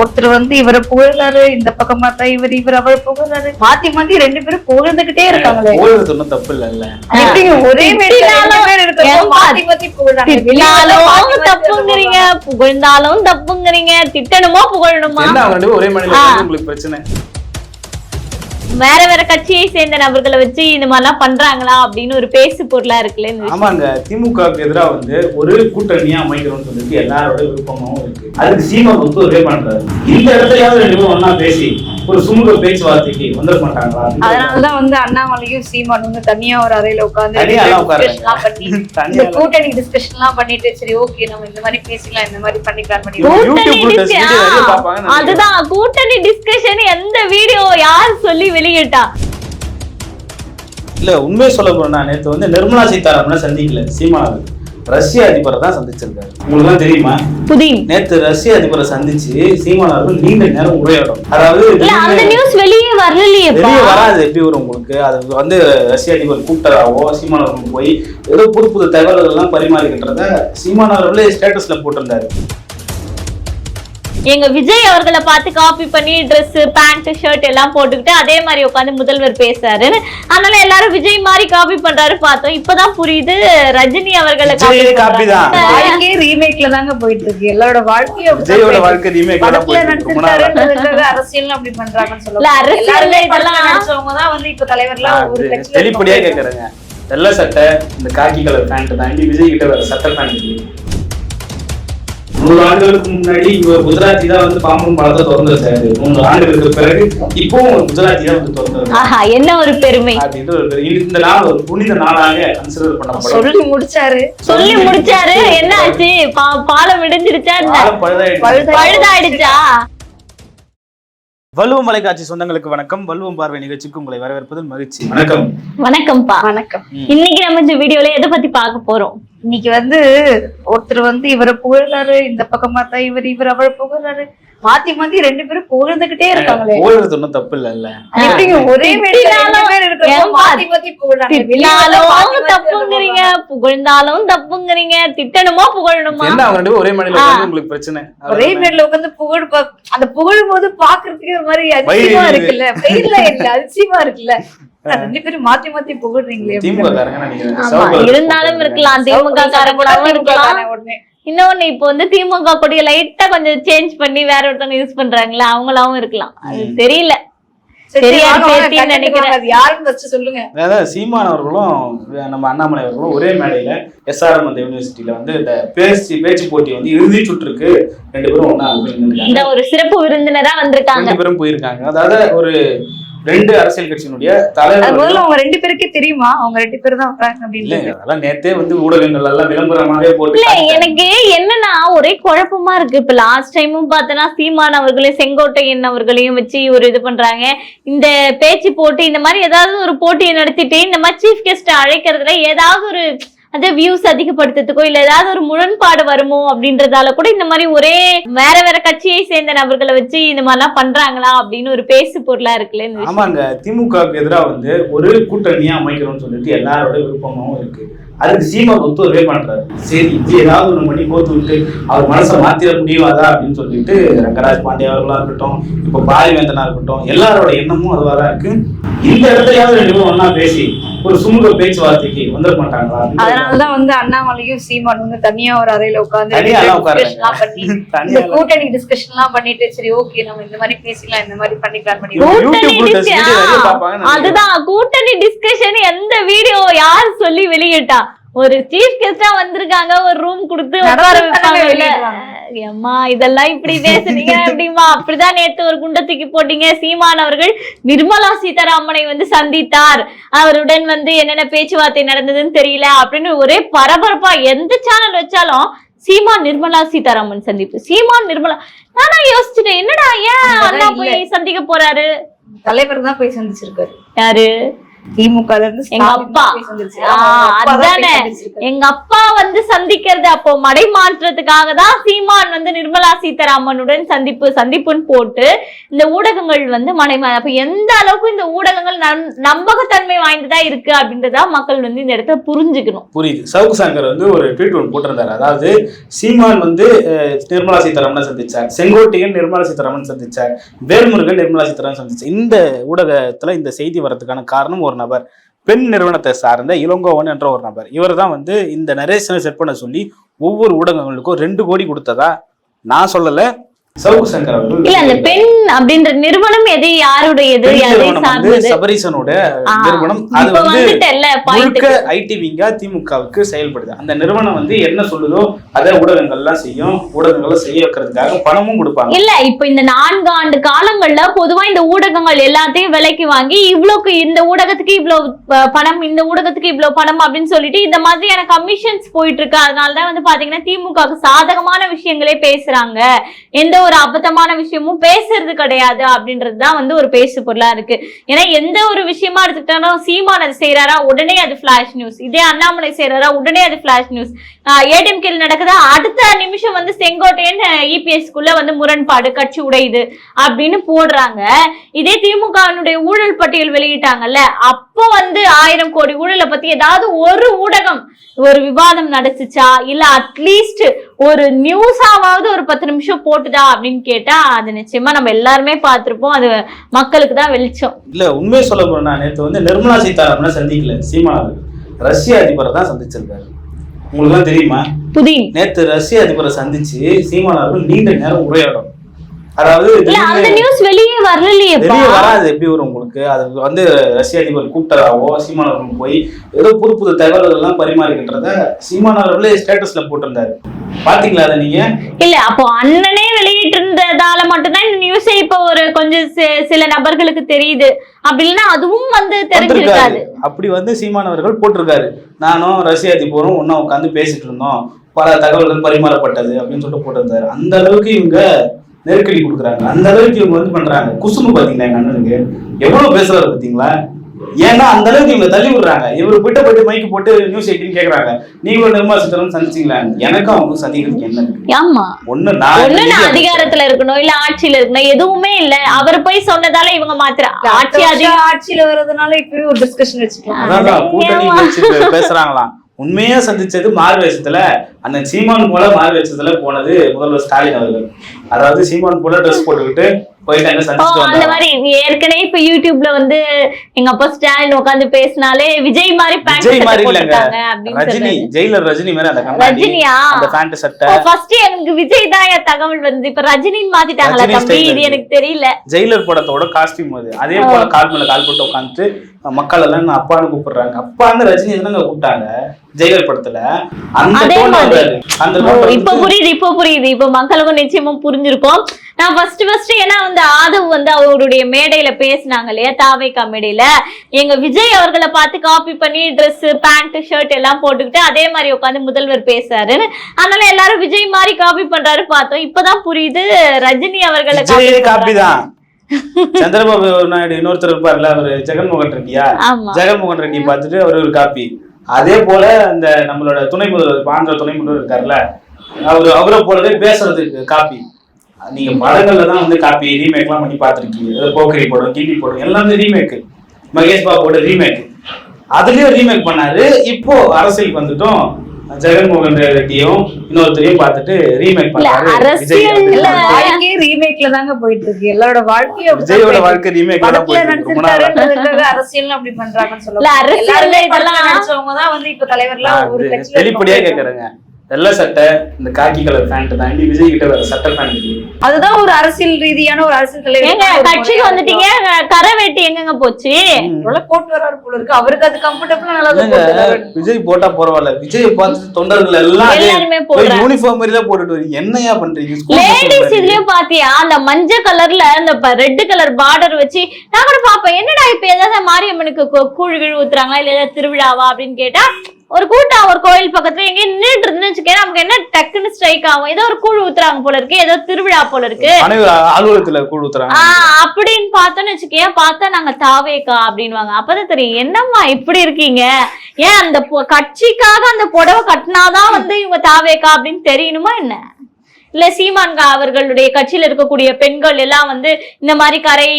ஒருத்தர் வந்து இவரை புகழாரு இந்த பக்கம் பார்த்தா இவர் இவர் அவரை புகழாரு மாத்தி மாத்தி ரெண்டு பேரும் புகழ்ந்துகிட்டே இருக்காங்களே. ஒன்றும் தப்பு அது எப்படிங்க? ஒரே தப்புங்கிறீங்க புகழ்ந்தாலும் தப்புங்கிறீங்க. திட்டணுமா புகழணுமா? ஒரே ஆ. உங்களுக்கு பிரச்சனை. வேற வேற கட்சியை சேர்ந்த நபர்களை வச்சு இந்த மாதிரிலாம் பண்றாங்களா அப்படின்னு ஒரு பேசு பொருளா இருக்குல்ல இந்த விஷயம். ஆமாங்க திமுகவுக்கு எதிராக வந்து ஒரு கூட்டணியா அமைக்கணும்னு சொல்லிட்டு எல்லாரோட விருப்பமும் இருக்கு அதுக்கு சீமா வந்து ஒரே பண்றாரு இந்த இடத்துலயாவது ரெண்டு பேரும் ஒன்னா பேசி ஒரு சுமூக பேச்சுவார்த்தைக்கு வந்துட மாட்டாங்களா அதனாலதான் வந்து அண்ணாமலையும் சீமான் வந்து தனியா ஒரு அறையில தனியா கூட்டணி டிஸ்கஷன் எல்லாம். பண்ணிட்டு சரி ஓகே நம்ம இந்த மாதிரி பேசிக்கலாம் இந்த மாதிரி பண்ணிக்கலாம் பண்ணி. அதுதான் கூட்டணி டிஸ்கஷன் எந்த வீடியோ யார் சொல்லி வெளியிட்டா? இல்ல உண்மையை சொல்ல போறேன்னா நேத்து வந்து நிர்மலா சீதாராமனை சந்திக்கல சீமா ரஷ்ய அதிபரை தான் சந்திச்சிருக்காரு. உங்களுக்கு தான் தெரியுமா? புதின். நேத்து ரஷ்ய அதிபரை சந்திச்சு சீமான் அவர்கள் நீண்ட நேரம் உரையாடும் அதாவது இல்ல அந்த நியூஸ் வெளியே வரலையேப்பா. வெளியே வராது எப்படி வரும் உங்களுக்கு? அது வந்து ரஷ்ய அதிபர் கூப்பிட்டதாவோ சீமான் அவர்கள் போய் ஏதோ புது புது தகவல்கள் எல்லாம் பரிமாறிக்கின்றத சீமான் அவர்களே ஸ்டேட்டஸ்ல போட்டிருந்தாரு. எங்க விஜய் அவர்களை பார்த்து காப்பி பண்ணி Dress பேண்ட் ஷர்ட் எல்லாம் போட்டுக்கிட்டு அதே மாதிரி உட்காந்து முதல்வர் பேசுறாரு. அதனால எல்லாரும் விஜய் மாதிரி காப்பி பண்றாரு பார்த்தோம். இப்பதான் புரியுது ரஜினி அவர்களை தான். வாழ்க்கையே ரீமேக்ல தாங்க போயிட்டு இருக்கு. எல்லாரோட போயிட்டு வாழ்க்கை. நடிச்சிருக்காருன்றதுக்காக அரசியல் அப்படி பண்றாங்கன்னு சொல்லுவாங்க எல்லாருமே இதெல்லாம் படத்துல நடிச்சவங்க தான் வந்து இப்ப தலைவர்லாம் வெளிப்படையா. கேக்குறேங்க. வெள்ளை சட்டை இந்த காக்கி கலர் பேண்ட் தாண்டி விஜய் கிட்ட வேற சட்டை பேண்ட் நூறு ஆண்டுகளுக்கு முன்னாடி இவர் குஜராத்தி தான் வந்து பாம்பன் பழத்தை திறந்து நூறு ஆண்டுகளுக்கு பிறகு இப்பவும் குஜராத்தி தான் வந்து திறந்து வச்சாரு ஆஹா என்ன ஒரு பெருமை. இந்த நாள் ஒரு புனித நாளாக கன்சிடர் பண்ணப்படும். சொல்லி முடிச்சாரு. சொல்லி முடிச்சாரு. என்ன ஆச்சு பா- பாலம் இடிஞ்சிருச்சா பழுதாயிடுச்சு. வள்ளுவம் மலைக்காட்சி சொந்தங்களுக்கு வணக்கம். வள்ளுவம் பார்வை நிகழ்ச்சிக்கு உங்களை வரவேற்பதில் மகிழ்ச்சி. வணக்கம். வணக்கம்ப்பா. வணக்கம். இன்னைக்கு நம்ம இந்த வீடியோல எதை பத்தி பார்க்க போறோம்? இன்னைக்கு வந்து ஒருத்தர் வந்து இவரை புகழாரு இந்த பக்கம் பார்த்தா இவர் இவர் அவரை புகழாரு மாத்தி மாத்தி ரெண்டு பேரும் புகழ்ந்துகிட்டே இருக்காங்களே. போகிறது ஒன்றும் தப்பு இல்லைல்ல அது எப்படிங்க? ஒரே மேடையில மாத்தி மாத்தி புகழ்றாங்க. தப்புங்கிறீங்க புகழ்ந்தாலும் தப்புங்கிறீங்க திட்டணுமா புகழணுமா? என்ன அவங்க ரெண்டு பேரும் ஒரே ஆ. உங்களுக்கு பிரச்சனை? ஒரே மேடையில உட்காந்து புகழ் அந்த புகழும் போது பாக்குறதுக்கு ஒரு மாதிரி அதிசயமா இருக்குல்ல. வெயில்ல இல்ல அதிசயமா இருக்குல்ல. ரெண்டு பேரும் மாத்தி மாத்தி புகழ்றீங்களே இருந்தாலும் இருக்கலாம். திமுக காரங்களாவும் இருக்கலாம். இன்னொன்னு இப்போ வந்து திமுக கொடியை லைட்டா கொஞ்சம் சேஞ்ச் பண்ணி வேற ஒருத்தவங்க யூஸ் பண்றாங்களா அவங்களாவும் இருக்கலாம். அது தெரியல. சீமான் அவர்களும் நம்ம அண்ணாமலை அவர்களும் ஒரே மேடையில எஸ்ஆர்எம் அந்த யூனிவர்சிட்டியில வந்து இந்த பேச்சு பேச்சு போட்டி வந்து இறுதி சுற்றுக்கு ரெண்டு பேரும். இந்த ஒரு சிறப்பு விருந்தினரா வந்திருக்காங்க. ரெண்டு பேரும் போயிருக்காங்க. அதாவது ஒரு ரெண்டு அரசியல் கட்சியினுடைய முதல்ல அவங்க ரெண்டு பேருக்கே தெரியுமா? அவங்க ரெண்டு பேரும் தான் வராங்க அப்படின்னு. அதெல்லாம் நேத்தே வந்து ஊடகங்கள் எல்லாம் விளம்பரமாவே போட்டு. எனக்கு என்னன்னா ஒரே குழப்பமா இருக்கு. இப்ப லாஸ்ட் டைமும் பார்த்தனா சீமான் அவர்களையும் செங்கோட்டையன் அவர்களையும் வச்சு ஒரு இது பண்றாங்க. இந்த பேச்சு போட்டி இந்த மாதிரி ஏதாவது ஒரு போட்டியை நடத்திட்டு இந்த மாதிரி சீஃப் கெஸ்ட் அழைக்கிறதுல ஏதாவது ஒரு அது வியூஸ் அதிகப்படுத்துறதுக்கோ இல்ல ஏதாவது ஒரு முரண்பாடு வருமோ அப்படின்றதால கூட இந்த மாதிரி ஒரே வேற வேற கட்சியை சேர்ந்த நபர்களை வச்சு இந்த மாதிரிலாம் பண்றாங்களா அப்படின்னு ஒரு பேசு பொருளா இருக்குல்ல இந்த விஷயம். ஆமாங்க திமுகவுக்கு எதிராக வந்து ஒரு கூட்டணியா அமைக்கணும்னு சொல்லிட்டு எல்லாரோட விருப்பமும் இருக்கு அதுக்கு சீமா ஒத்து ஒரே பண்றாரு சரி இது ஏதாவது ஒண்ணு பண்ணி கோத்து விட்டு அவர் மனசை மாத்திர முடியாதா அப்படின்னு சொல்லிட்டு ரங்கராஜ் பாண்டே அவர்களா இருக்கட்டும் இப்ப பாரிவேந்தனா இருக்கட்டும் எல்லாரோட எண்ணமும் அதுவா தான் இருக்கு. இந்த இடத்துலயாவது ரெண்டு பேரும் ஒண்ணா பேசி ஒரு சுமூக பேச்சுவார்த்தைக்கு வந்துட மாட்டாங்களா அதனாலதான் வந்து அண்ணாமலையும் சீமான் வந்து தனியா ஒரு அறையில எல்லாம் கூட்டணி டிஸ்கஷன் எல்லாம் பண்ணிட்டு சரி ஓகே நம்ம இந்த மாதிரி பேசிக்கலாம் இந்த மாதிரி பண்ணிக்கலாம். அதுதான் கூட்டணி டிஸ்கஷன் எந்த வீடியோ யார் சொல்லி வெளியிட்டா? ஒரு சீஃப் கெஸ்டா வந்திருக்காங்க. ஒரு ரூம் கொடுத்து உட்கார. ஏம்மா இதெல்லாம் இப்படி பேசுறீங்க அப்படிமா அப்படிதான் நேத்து ஒரு குண்டை தூக்கி போட்டீங்க. சீமான் அவர்கள் நிர்மலா சீதாராமனை வந்து சந்தித்தார். அவருடன் வந்து என்னென்ன பேச்சுவார்த்தை நடந்ததுன்னு தெரியல அப்படின்னு ஒரே பரபரப்பா எந்த சேனல் வச்சாலும் சீமான் நிர்மலா சீதாராமன் சந்திப்பு. சீமான் நிர்மலா நானா யோசிச்சுட்டேன். என்னடா ஏன் அண்ணா. போய் சந்திக்க போறாரு? தலைவர் தான் போய் சந்திச்சிருக்காரு. யாரு? இருந்து எங்க அப்பா. வந்து சந்திக்கிறது அப்போ மடை மாற்றத்துக்காக தான் சீமான் வந்து நிர்மலா சீதாராமனுடன் சந்திப்பு சந்திப்புன்னு போட்டு இந்த ஊடகங்கள் வந்து மடை அப்ப எந்த அளவுக்கு இந்த ஊடகங்கள் நம்- நம்பகத்தன்மை வாய்ந்ததா இருக்கு அப்படின்றதா மக்கள் வந்து இந்த இடத்துல புரிஞ்சுக்கணும். புரியுது. சவுக்கு சங்கர் வந்து ஒரு ட்வீட் ஒன்று போட்டிருந்தாரு. அதாவது சீமான் வந்து நிர்மலா சீதாராமனை சந்திச்சார். செங்கோட்டையன் நிர்மலா சீதாராமன் சந்திச்சார். வேல்முருகன் நிர்மலா சீதாராமன் சந்திச்சார். இந்த ஊடகத்துல இந்த செய்தி வரதுக்கான காரணம் ஒரு நபர் பெண் நிறுவனத்தை சார்ந்த இளங்கோவன் என்ற ஒரு நபர். இவர் தான் வந்து இந்த நரேஷனை செட் பண்ண சொல்லி ஒவ்வொரு ஊடகங்களுக்கும் ரெண்டு கோடி கொடுத்ததா நான் சொல்லலை. இல்ல அந்த பெண் அப்படின்ற நிறுவனம் எது யாருடையது பெண் எதை நிறுவனம் வந்து சார்ந்தது? சபரீசனோட ஆ, நிறுவனம். அது இப்ப வந்து வந்துட்டல்ல முழுக்க பாயிண்ட் ஐடி விங்கா திமுகவுக்கு செயல்படுது. அந்த நிறுவனம் வந்து என்ன சொல்லுதோ அதை ஊடகங்கள்லாம் செய்யும். ஊடகங்களை செய்ய வைக்கிறதுக்காக பணமும் கொடுப்பாங்க. இல்ல இப்ப இந்த நான்கு ஆண்டு காலங்கள்ல பொதுவா இந்த ஊடகங்கள் எல்லாத்தையும் விலைக்கு வாங்கி இவ்வளவுக்கு இந்த ஊடகத்துக்கு இவ்வளவு பணம் இந்த ஊடகத்துக்கு இவ்வளவு பணம் அப்படின்னு சொல்லிட்டு இந்த மாதிரியான கமிஷன்ஸ் போயிட்டு இருக்கு. அதனாலதான் வந்து பாத்தீங்கன்னா திமுகவுக்கு சாதகமான விஷயங்களே பேசுறாங்க. எந்த ஒரு ஒரு அபத்தமான விஷயமும் பேசுறது கிடையாது அப்படின்றதுதான் வந்து ஒரு பேசு பொருளா இருக்கு. ஏன்னா எந்த ஒரு விஷயமா எடுத்துக்கிட்டாலும் சீமான் அது செய்யறாரா உடனே அது பிளாஷ் நியூஸ் இதே அண்ணாமலை செய்யறாரா உடனே அது பிளாஷ் நியூஸ் ஏடிஎம் கேள் நடக்குதா? அடுத்த நிமிஷம் வந்து செங்கோட்டையன் இபிஎஸ்குள்ள வந்து முரண்பாடு கட்சி உடையுது அப்படின்னு போடுறாங்க. இதே திமுகவினுடைய ஊழல் பட்டியல் வெளியிட்டாங்கல்ல அப்போ வந்து ஆயிரம் கோடி ஊழலை பத்தி ஏதாவது ஒரு ஊடகம் ஒரு விவாதம் நடத்துச்சா? இல்ல அட்லீஸ்ட் ஒரு நியூஸாவது ஒரு பத்து நிமிஷம் போட்டுதா அப்படின்னு கேட்டா அது நிச்சயமா நம்ம எல்லாருமே பார்த்திருப்போம். அது மக்களுக்கு தான் வெளிச்சம். இல்ல உண்மையை சொல்ல போறேன் நேற்று வந்து நிர்மலா சீதாராமனை சந்திக்கல சீமான் ரஷ்ய அதிபரை தான் சந்திச்சிருக்காரு. உங்களுக்கு தெரியுமா? புதின். நேற்று ரஷ்ய அதிபரை சந்திச்சு சீமான் அவர்கள் நீண்ட நேரம் உரையாடும் அதாவது இல்ல அந்த நியூஸ் வெளியே வரலையேப்பா. வெளியே வராது. எப்படி வரும் உங்களுக்கு? அது வந்து ரஷ்ய அதிபர் கூப்பிட்டதாவோ சீமான் அவர்கள் போய் ஏதோ புது புது தகவல்கள் எல்லாம் பரிமாறிக்கின்றத சீமான் அவர்களே ஸ்டேட்டஸ்ல போட்டிருந்தாரு. பாத்தீங்களா அதை நீங்க? இல்ல அப்போ அண்ணனே வெளியிட்டு இருந்ததால மட்டும்தான் இந்த நியூஸே இப்ப ஒரு கொஞ்சம் சில நபர்களுக்கு தெரியுது. அப்படி அதுவும் வந்து தெரிஞ்சிருக்காது. அப்படி வந்து சீமான் அவர்கள் போட்டிருக்காரு. நானும் ரஷ்ய அதிபரும் ஒண்ணா உட்காந்து பேசிட்டு இருந்தோம். பல தகவல்கள் பரிமாறப்பட்டது அப்படின்னு சொல்லிட்டு போட்டிருந்தாரு. அந்த அளவுக்கு இவங்க நெருக்கடி கொடுக்குறாங்க. அந்த அளவுக்கு இவங்க வந்து பண்றாங்க. குசும்பு பாத்தீங்களா எங்க அண்ணனுக்கு? எவ்வளவு பேசுறாரு பாத்தீங்களா ஏன்னா அந்த அளவுக்கு இவங்க தள்ளி விடுறாங்க. இவர் போயிட்ட போயிட்டு மைக்கு போட்டு நியூஸ் எயிட்டின்னு கேக்குறாங்க. நீங்களும் நிர்மலா சீதாராமன் சந்திச்சீங்களா? எனக்கும் அவங்க சந்திக்கிறதுக்கு என்ன ஆமா. ஒண்ணு நான். அதிகாரத்துல இருக்கணும் இல்ல ஆட்சியில இருக்கணும் எதுவுமே இல்ல. அவர் போய் சொன்னதால இவங்க மாத்திர ஆட்சி அதிகம் ஆட்சியில வர்றதுனால இப்பவே ஒரு டிஸ்கஷன் வச்சுக்கலாம். கூட்டணி பேசுறாங்களாம். உண்மையா சந்திச்சது மாறு வேஷத்துல அந்த சீமான் போல மாறு வேஷத்துல போனது முதல்வர் ஸ்டாலின் அவர்கள். அதாவது சீமான் போல ட்ரெஸ் போட்டுக்கிட்டு அந்த மாதிரி ஏற்கனவே இப்ப யூடியூப்ல வந்து எங்க அப்பா ஸ்டாலின் உட்கார்ந்து பேசினாலே விஜய் மாதிரி விஜய் மாதிரி இல்லங்க. ரஜினி ஜெயிலர் ரஜினி மாதிரி அந்த ரஜினியா? அந்த பேண்ட் சட்டை ஃபர்ஸ்ட் எனக்கு விஜய் தான் தகவல் வந்து இப்ப ரஜினின்னு மாத்திட்டாங்களா தம்பி? இது. எனக்கு தெரியல. ஜெயிலர் படத்தோட காஸ்டியூம் அது. அதே போல கால் மேல கால் போட்டு உட்காந்துட்டு மக்கள் எல்லாம் அப்பான்னு கூப்பிடுறாங்க. அப்பான்னு ரஜினி தானங்க கூப்பிட்டாங்க? ஜெயிலர் படத்துல. அந்த இப்ப புரியுது இப்ப புரியுது. இப்ப மக்களுக்கும் நிச்சயமும் புரிஞ்சிருக்கும். நான் ஃபர்ஸ்ட் ஃபர்ஸ்ட் ஏன்னா வந்து ஆதவ் வந்து அவருடைய மேடையில பேசினாங்க இல்லையா தாவேக்கா மேடையில. எங்க விஜய் அவர்களை பார்த்து காப்பி பண்ணி Dress பேண்ட் ஷர்ட் எல்லாம் போட்டுக்கிட்டு அதே மாதிரி உட்காந்து முதல்வர் பேசுறாருன்னு. அதனால எல்லாரும் விஜய் மாதிரி காப்பி பண்றாரு பார்த்தோம். இப்பதான் புரியுது ரஜினி அவர்களை காப்பி. தான். சந்திரபாபு நாயுடு இன்னொருத்தர் இருப்பார்ல அவரு ஜெகன்மோகன் ரெட்டியா? ஜெகன்மோகன் ரெட்டியை பார்த்துட்டு அவர் ஒரு காப்பி அதே போல இந்த நம்மளோட துணை முதல்வர் ஆந்திர துணை முதல்வர் இருக்காருல்ல அவர் அவரை போலவே பேசுறதுக்கு காப்பி நீங்க படங்கள்ல தான் வந்து காப்பி ரீமேக்லாம் பண்ணி பார்த்துருக்கீங்க. போக்கரி படம் கிண்டி படம் எல்லாமே ரீமேக் மகேஷ் பாபுவோட ரீமேக் அதுலயும் ரீமேக் பண்ணாரு. இப்போ அரசியலுக்கு வந்துட்டோம். ஜெகன்மோகன் ரெட்டியும் இன்னொருத்தரையும் பார்த்துட்டு ரீமேக் ரீமேக்ல தாங்க போயிட்டு இருக்கு எல்லாரோட வாழ்க்கையும் விஜயோட வாழ்க்கை ரீமேக் தான் படத்துல போயிட்டு இருக்கு ரொம்ப நாளா. நடிச்சிருக்காருன்றதுக்காக அரசியல் அப்படி பண்றாங்கன்னு சொல்லுவாங்க இதெல்லாம் படத்துல நடிச்சவங்க தான் வந்து இப்ப தலைவர்லாம் நான் ஒரு வந்து கட்சியில வெளிப்படையா. கேக்குறேங்க. வெள்ளை சட்டை இந்த காக்கி கலர் பேண்ட் தான். இனி விஜய் கிட்ட வேற சட்டை பேண்ட் அதுதான் ஒரு அரசியல் ரீதியான ஒரு அரசியல் தலைவர் கட்சிக்கு வந்துட்டீங்க? கரை வெட்டி எங்கங்க போச்சு? போட்டு வராரு போல இருக்கு. அவருக்கு அது கம்ஃபர்டபுளா நல்லா. விஜய் போட்டா பரவாயில்ல. விஜய் பார்த்து தொண்டர்கள் எல்லாம் யூனிஃபார்ம் மாதிரி தான் போட்டுட்டு வரீங்க என்னையா பண்றீங்க? லேடிஸ். இதுலயும் பாத்தியா? அந்த மஞ்சள் கலர்ல அந்த ரெட் கலர் பார்டர் வச்சு நான் கூட பாப்பேன் என்னடா இப்ப ஏதாவது மாரியம்மனுக்கு கூழ் கிழு ஊத்துறாங்களா? இல்ல ஏதாவது திருவிழாவா அப்படின்னு கேட்டா ஒரு கூட்டம் ஒரு கோயில் பக்கத்துல எங்க நின்றுட்டு இருந்துன்னு வச்சுக்கேன் நமக்கு என்ன டக்குன்னு ஸ்ட்ரைக் ஆகும்? ஏதோ ஒரு கூழ் ஊத்துறாங்க போல இருக்கு ஏதோ திருவிழா போல இருக்கு. அலுவலகத்துல கூழ் ஊத்துறாங்க. அப்படின்னு பார்த்தோன்னு வச்சுக்கேன் பார்த்தா நாங்க தாவேக்கா அப்படின்வாங்க அப்பதான் தெரியும் என்னம்மா இப்படி இருக்கீங்க? ஏன் அந்த கட்சிக்காக அந்த புடவை கட்டினாதான் வந்து இவங்க தாவேக்கா அப்படின்னு தெரியணுமா என்ன? இல்ல சீமான்கா அவர்களுடைய கட்சியில இருக்கக்கூடிய பெண்கள் எல்லாம் வந்து இந்த மாதிரி கரை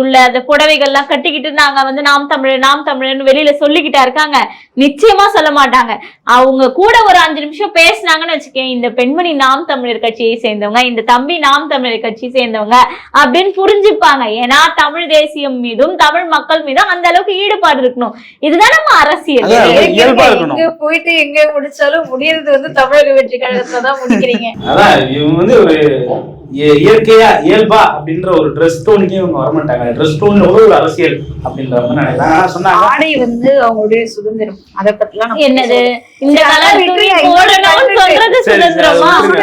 உள்ள அந்த புடவைகள் எல்லாம் கட்டிக்கிட்டு நாங்க வந்து நாம் தமிழர் நாம் தமிழர்னு வெளியில சொல்லிக்கிட்டா இருக்காங்க. நிச்சயமா சொல்ல மாட்டாங்க. அவங்க கூட ஒரு அஞ்சு நிமிஷம் பேசுனாங்கன்னு வச்சுக்கேன். இந்த பெண்மணி நாம் தமிழர் கட்சியை சேர்ந்தவங்க இந்த தம்பி நாம் தமிழர் கட்சியை சேர்ந்தவங்க அப்படின்னு புரிஞ்சுப்பாங்க. ஏன்னா தமிழ் தேசியம் மீதும் தமிழ் மக்கள் மீதும் அந்த அளவுக்கு ஈடுபாடு இருக்கணும். இதுதான் நம்ம அரசியல். போயிட்டு எங்க முடிச்சாலும் முடியறது வந்து தமிழக வெற்றி கழகத்துல தான் முடிக்கிறீங்க. இவங்க வந்து ஒரு இய- இயற்கையா இயல்பா அப்படின்ற ஒரு ட்ரெஸ் டோனுக்கே இவங்க வரமாட்டாங்க. ட்ரெஸ் டோன் ஒரு அரசியல் அப்படின்ற மாதிரி சொன்னாங்க. ஆடை வந்து அவங்களுடைய சுதந்திரம். அத பத்திலாம் என்னது. இந்த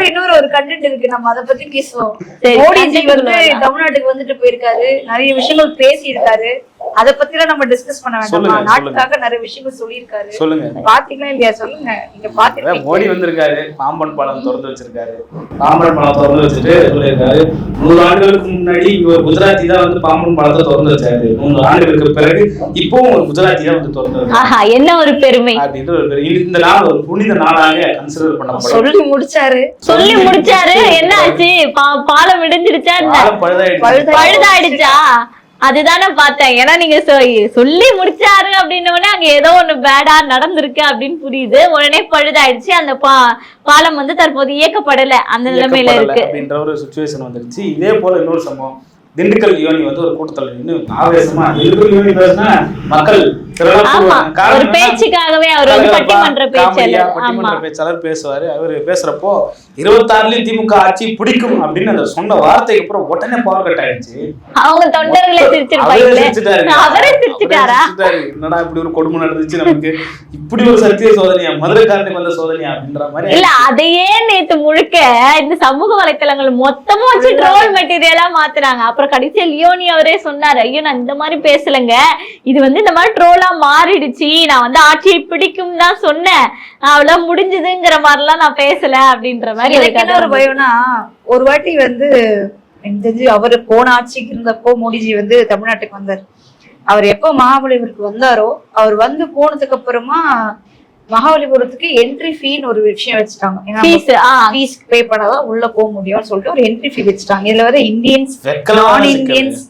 இன்னொரு ஒரு கண்டென்ட் இருக்கு. நம்ம அத பத்தி பேசுவோம். சரி, மோடிஜி வந்து. தமிழ்நாட்டுக்கு வந்துட்டு போயிருக்காரு. நிறைய விஷயங்கள் பேசி இருக்காரு அத பத்தி எல்லாம் நம்ம டிஸ்கஸ் பண்ண வேண்டாமா? நாட்டுக்காக நிறைய விஷயங்கள் சொல்லியிருக்காரு. சொல்லுங்க. பாத்தீங்களா இல்லையா? சொல்லுங்க. நீங்க பாத்துருக்கீங்க. மோடி வந்திருக்காரு. பாம்பன் பாலம் திறந்து வச்சிருக்காரு. பாம்பன் பாலம் திறந்து வச்சுட்டு சொல்லியிருக்காரு. நூறு ஆண்டுகளுக்கு முன்னாடி ஒரு குஜராத்தி தான் வந்து பாம்பன் பாலத்தை திறந்து வச்சாரு. நூறு ஆண்டுகளுக்கு பிறகு இப்பவும் ஒரு குஜராத்தி தான் வந்து திறந்து என்ன ஒரு பெருமை. அப்படின்ற ஒரு இந்த நாள் ஒரு புனித நாளாக கன்சிடர் பண்ணப்படும். சொல்லி முடிச்சாரு. சொல்லி முடிச்சாரு. என்ன ஆச்சு பா- பாலம் இடிஞ்சிருச்சா? பழுதாயிடுச்சு? அதுதானே பார்த்தேன். ஏன்னா நீங்க சொல்லி முடிச்சாரு அப்படின்ன உடனே அங்க ஏதோ ஒண்ணு பேடா நடந்திருக்கு அப்படின்னு புரியுது. உடனே பழுதாயிடுச்சு. அந்த பா பாலம் வந்து தற்போது இயக்கப்படல. அந்த நிலைமையில இருக்கு. அப்படின்ற ஒரு சுச்சுவேஷன் வந்துருச்சு. இதே போல இன்னொரு சம்பவம். திண்டுக்கல் யோனி வந்து ஒரு கூட்டத்தில் நின்று ஆவேசமா திண்டுக்கல் யோனி பேசினா மக்கள். ஒரு? பேச்சுக்காகவே அவர் வந்து பட்டிமன்ற பேச்சாளர். பட்டிமன்ற பேச்சாளர் பேசுவாரு. அவரு பேசுறப்போ இருபத்தாறுலயும் திமுக ஆட்சி பிடிக்கும் அப்படின்னு அந்த சொன்ன வார்த்தைக்கு அப்புறம் உடனே பவர் கட் ஆயிடுச்சு. அவங்க தொண்டர்களே அவரே சிரிச்சிருப்பாங்களே. சிரிச்சுட்டாரு. அவரே சிரிச்சுட்டாரா அவரே சிரிச்சுட்டாரு. என்னடா இப்படி ஒரு கொடுமை நடந்துச்சு நமக்கு? இப்படி ஒரு சத்திய சோதனையா? மதுரைக்காரனுக்கு வந்த சோதனையா அப்படின்ற மாதிரி இல்ல அதையே நேத்து முழுக்க இந்த சமூக வலைத்தளங்கள் மொத்தமா வச்சு ட்ரோல் மெட்டீரியலா மாத்துறாங்க அப்புறம் கடைசியா லியோனி அவரே சொன்னாரு ஐயோ நான் இந்த மாதிரி பேசலங்க. இது வந்து இந்த மாதிரி ட்ரோலா மாறிடுச்சு. நான் வந்து ஆட்சியை பிடிக்கும் தான் சொன்னேன். அவ்வளவு முடிஞ்சதுங்கிற மாதிரிலாம் நான் பேசல அப்படின்ற மாதிரி ஒரு எனக்கு என்ன ஒரு பயம்னா ஒரு வாட்டி வந்து தெரிஞ்சு அவரு போன ஆட்சிக்கு இருந்தப்போ மோடிஜி வந்து தமிழ்நாட்டுக்கு வந்தார். அவர் எப்போ மகாபலிபுரத்துக்கு வந்தாரோ அவர் வந்து போனதுக்கு அப்புறமா மகாபலிபுரத்துக்கு என்ட்ரி ஃபீன்னு ஒரு விஷயம் வச்சுட்டாங்க. ஃபீஸ் பே பண்ணாதான் உள்ள போக முடியும்னு சொல்லிட்டு ஒரு என்ட்ரி ஃபீ வச்சுட்டாங்க. இதுல வர இந்தியன்ஸ் நான். இந்தியன்ஸ்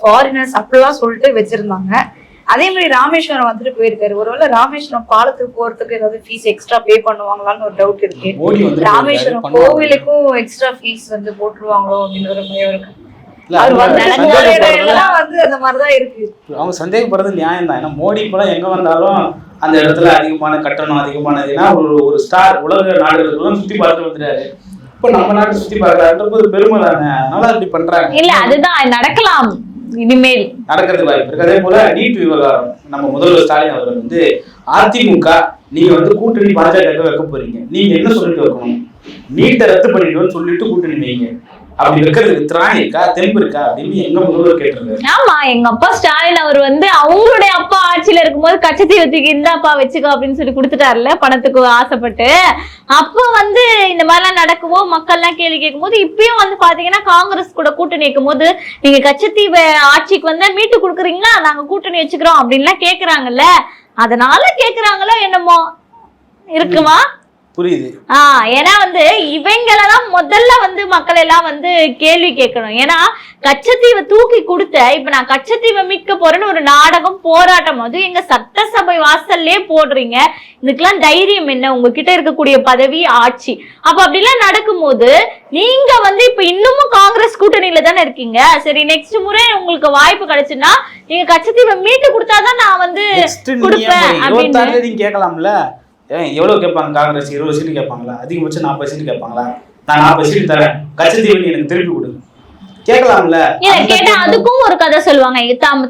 ஃபாரினர்ஸ் அப்படிலாம் சொல்லிட்டு வச்சிருந்தாங்க. அதே மாதிரி ராமேஸ்வரம் வந்துட்டு போயிருக்காரு. ஒருவேளை ராமேஸ்வரம் பாலத்துக்கு போறதுக்கு ஏதாவது ஃபீஸ் எக்ஸ்ட்ரா பே பண்ணுவாங்களான்னு ஒரு டவுட் இருக்கு. ராமேஸ்வரம். கோவிலுக்கும் எக்ஸ்ட்ரா ஃபீஸ் வந்து போட்டுருவாங்களோ அப்படின்னு ஒரு பயம் இருக்கு. அவங்க சந்தேகப்படுறது நியாயம் தான் ஏன்னா மோடி இப்பெல்லாம் எங்க வந்தாலும் அந்த இடத்துல அதிகமான கட்டணம் அதிகமானது ஏன்னா ஒரு ஒரு ஸ்டார் உலக நாடுகளுக்கெல்லாம் சுத்தி பார்த்து வந்துட்டாரு. இப்போ நம்ம நாட்டை சுத்தி பார்க்கறாருன்றது ஒரு பெருமை தானே அதனால அப்படி பண்றாங்க. இல்ல அதுதான் நடக்கலாம். இனிமேல். நடக்கிறது வாய்ப்பு இருக்கு. அதே போல நீட் விவகாரம். நம்ம முதல்வர் ஸ்டாலின் அவர்கள் வந்து அதிமுக நீங்க வந்து கூட்டணி பாஜக வைக்க போறீங்க. நீங்க என்ன சொல்லிட்டு வைக்கணும்? நீட்டை ரத்து பண்ணிடுவோம்னு சொல்லிட்டு கூட்டணி வைங்க. அப்படி இருக்கிறது. திராணி இருக்கா தெம்பு இருக்கா அப்படின்னு எங்க முதல்வர் கேட்டிருந்தாரு. ஆமா எங்க அப்பா ஸ்டாலின் அவர் வந்து அவங்களுடைய அப்பா ஆட்சியில இருக்கும்போது கச்சத்தீவு இந்தாப்பா வச்சுக்கோ அப்படின்னு சொல்லி கொடுத்துட்டாருல பணத்துக்கு ஆசைப்பட்டு. அப்போ வந்து இந்த மாதிரிலாம் நடக்குமோ மக்கள்லாம் கேள்வி கேட்கும்போது இப்பயும் வந்து பாத்தீங்கன்னா காங்கிரஸ் கூட கூட்டணி வைக்கும் போது நீங்க கச்சத்தீவு ஆட்சிக்கு வந்தா மீட்டு கொடுக்குறீங்களா? நாங்க கூட்டணி வச்சுக்கிறோம் அப்படின்லாம் கேக்குறாங்கல்ல. அதனால கேக்குறாங்களோ என்னமோ. இருக்குமா? புரியுது. ஆஹ் ஏன்னா வந்து இவங்களெல்லாம் முதல்ல வந்து மக்கள் எல்லாம் வந்து கேள்வி கேட்கணும். ஏன்னா கச்சத்தீவை தூக்கி கொடுத்த இப்ப நான் கச்சத்தீவை மீட்க போறேன்னு ஒரு நாடகம் போராட்டம் அது எங்க சட்டசபை வாசல்லே போடுறீங்க. இதுக்கெல்லாம் தைரியம் என்ன? உங்ககிட்ட இருக்கக்கூடிய பதவி ஆட்சி. அப்ப அப்படிலாம் நடக்கும்போது நீங்க வந்து இப்ப இன்னமும் காங்கிரஸ் கூட்டணியில தானே இருக்கீங்க? சரி நெக்ஸ்ட் முறை உங்களுக்கு வாய்ப்பு கிடைச்சுன்னா நீங்க கச்சத்தீவை மீட்டு கொடுத்தாதான் நான் வந்து கொடுப்பேன் அப்படின்னு. கேட்கலாம்ல? ஏன் எவ்வளவு கேட்பாங்க காங்கிரஸ்? இருபது சீட்டு கேட்பாங்களா? அதிகபட்சம் நாற்பது சீட்டு கேட்பாங்களா? நான் நாற்பது சீட்டு தரேன். கட்சத்தீவு எனக்கு திருப்பி கொடுங்க. கேட்கலாம்ல? கேட்டா அதுக்கும் ஒரு கதை சொல்லுவாங்க.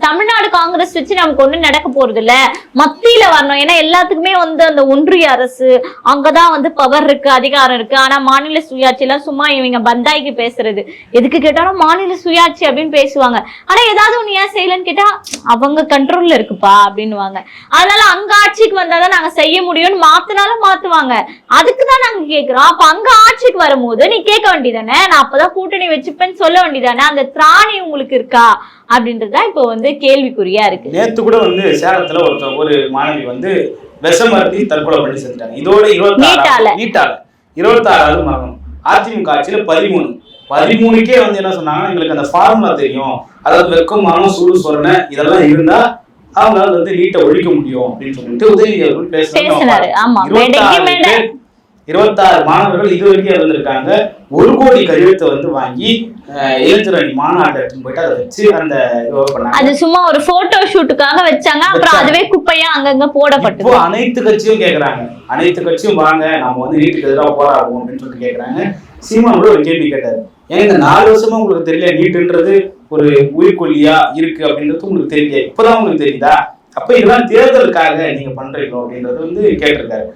தமிழ்நாடு காங்கிரஸ் வச்சு நமக்கு ஒண்ணும் நடக்க போறது இல்ல மத்தியில வரணும். ஏன்னா எல்லாத்துக்குமே வந்து அந்த ஒன்றிய அரசு அங்கதான் வந்து பவர் இருக்கு அதிகாரம் இருக்கு. ஆனா மாநில சுயாட்சி எல்லாம் சும்மா இவங்க பந்தாய்க்கு பேசுறது. எதுக்கு கேட்டாலும் மாநில சுயாட்சி அப்படின்னு பேசுவாங்க. ஆனா ஏதாவது ஒண்ணு ஏன் செய்யலன்னு கேட்டா அவங்க கண்ட்ரோல்ல இருக்குப்பா அப்படின்னுவாங்க. அதனால அங்க ஆட்சிக்கு வந்தாதான் நாங்க செய்ய முடியும்னு மாத்தினாலும் மாத்துவாங்க. அதுக்கு தான் நாங்க கேக்குறோம். அப்ப அங்க ஆட்சிக்கு வரும்போது நீ கேட்க வேண்டியதானே நான் அப்பதான் கூட்டணி வச்சுப்பேன்னு சொல்ல வேண்டியதானே அந்த திராணி உங்களுக்கு இருக்கா? அப்படின்றதுதான் இப்போ வந்து கேள்விக்குறியா இருக்கு. நேத்து கூட வந்து சேலத்துல ஒருத்தர் ஒரு மாணவி வந்து விஷம் அருந்தி தற்கொலை பண்ணி செஞ்சுட்டாங்க இதோட. இருபத்தாறு நீட்டால. இருபத்தாறாவது மரணம். அதிமுக ஆட்சியில பதிமூணு. பதிமூணுக்கே வந்து என்ன சொன்னாங்கன்னா எங்களுக்கு அந்த ஃபார்முலா தெரியும். அதாவது வெக்கம் மரணம் சூடு சொரணை இதெல்லாம் இருந்தா அவங்களால வந்து நீட்டை ஒழிக்க முடியும் அப்படின்னு சொல்லிட்டு பேசினாரு. பேசுறாங்க இருபத்தாறு மாணவர்கள் இது வரைக்கும் இருந்திருக்காங்க ஒரு கோடி கையெழுத்தை வந்து வாங்கி அணி மாநாட்டை போயிட்டு அதை வச்சு அந்த அது சும்மா ஒரு போட்டோ ஷூட்டுக்காக வச்சாங்க. அப்புறம். அதுவே குப்பையா அங்கங்க இப்போ போடப்பட்டது அனைத்து கட்சியும் கேக்குறாங்க. அனைத்து கட்சியும் வாங்க நம்ம வந்து நீட்டுக்கு எதிராக போராடுவோம் அப்படின்னு சொல்லிட்டு கேக்குறாங்க. சீமான் கூட ஒரு கேள்வி கேட்டாரு. ஏன் இந்த நாலு வருஷமா உங்களுக்கு தெரியல நீட்டுன்றது ஒரு உயிர்கொல்லியா இருக்கு அப்படின்றது உங்களுக்கு தெரியல இப்பதான் உங்களுக்கு தெரியுதா? அப்ப இதெல்லாம் தேர்தலுக்காக நீங்க பண்றீங்களோ அப்படின்றது வந்து கேட்டிருக்காரு.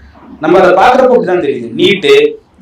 நம்ம அதை பாக்குறப்போ அப்படிதான் தெரியுது. நீட்டு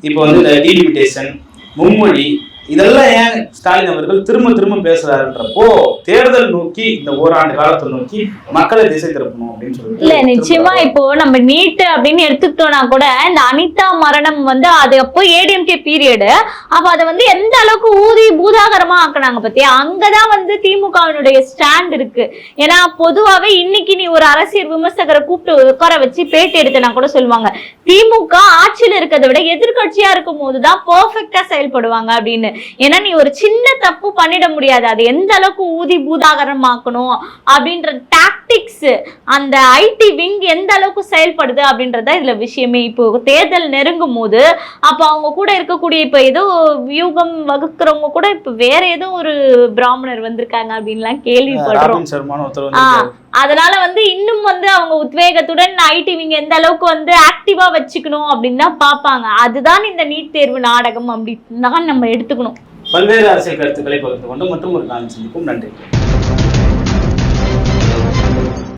இப்போ வந்து இந்த டீலிமிட்டேஷன் மும்மொழி இதெல்லாம் ஏன் ஸ்டாலின் அவர்கள் திரும்ப திரும்ப பேசுறாருன்றப்போ தேர்தல் நோக்கி இந்த ஓராண்டு காலத்தை நோக்கி மக்களை திசை திருப்பணும் அப்படின்னு சொல்லிட்டு இல்ல நிச்சயமா. இப்போ நம்ம நீட் அப்படின்னு எடுத்துக்கிட்டோம்னா கூட இந்த அனிதா மரணம் வந்து அது அப்போ ஏடிஎம்கே பீரியடு அப்ப அதை வந்து எந்த அளவுக்கு ஊதி பூதாகரமா ஆக்குனாங்க பத்தியா? அங்கதான் வந்து திமுகவினுடைய ஸ்டாண்ட் இருக்கு. ஏன்னா பொதுவாவே இன்னைக்கு நீ ஒரு அரசியல் விமர்சகரை கூப்பிட்டு உட்கார வச்சு பேட்டி எடுத்தனா கூட சொல்லுவாங்க திமுக ஆட்சியில இருக்கிறத விட எதிர்க்கட்சியா இருக்கும் போதுதான் பெர்ஃபெக்டா செயல்படுவாங்க அப்படின்னு. ஏன்னா நீ ஒரு சின்ன தப்பு பண்ணிட முடியாது. அது எந்த அளவுக்கு ஊதி பூதாகரமாக்கணும் அப்படின்ற டாக்டிக்ஸ் அந்த ஐடி விங் எந்த அளவுக்கு செயல்படுது அப்படின்றத இதுல விஷயமே இப்போ தேர்தல் நெருங்கும் போது அப்ப அவங்க கூட இருக்கக்கூடிய இப்ப ஏதோ வியூகம் வகுக்கிறவங்க கூட இப்ப வேற ஏதோ ஒரு பிராமணர் வந்திருக்காங்க அப்படின்லாம் கேள்விப்படுறோம். அதனால வந்து இன்னும் வந்து அவங்க உத்வேகத்துடன் ஐடி விங்க எந்த அளவுக்கு வந்து ஆக்டிவா வச்சுக்கணும் அப்படின்னு தான் பார்ப்பாங்க. அதுதான் இந்த நீட் தேர்வு நாடகம் அப்படின்னு தான் நம்ம எடுத்துக்கணும். பல்வேறு அரசியல் கருத்துக்களை பகிர்ந்து கொண்டு மற்றும் ஒரு காலம் சந்திக்கும் நன்றி.